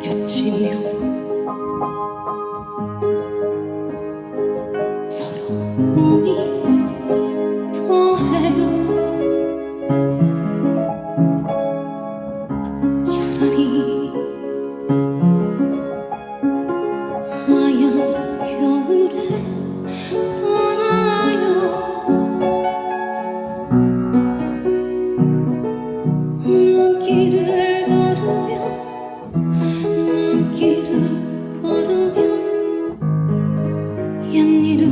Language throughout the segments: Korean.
곁이며 서로 몸이 눈길을 걸으며 눈길을 걸으며 옛일을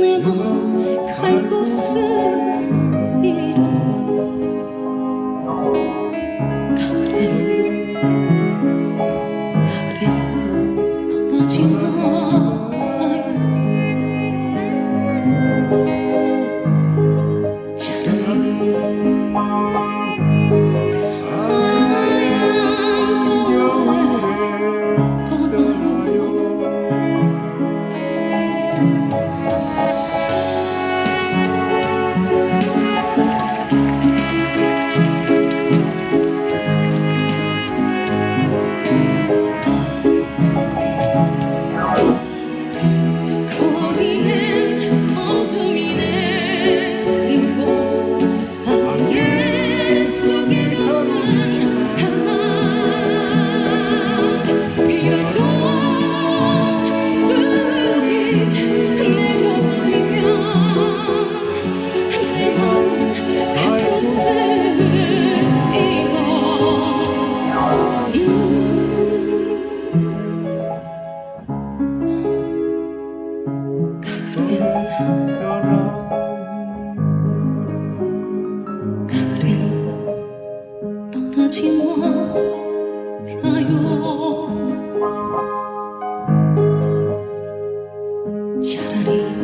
내맘갈 곳은 전화요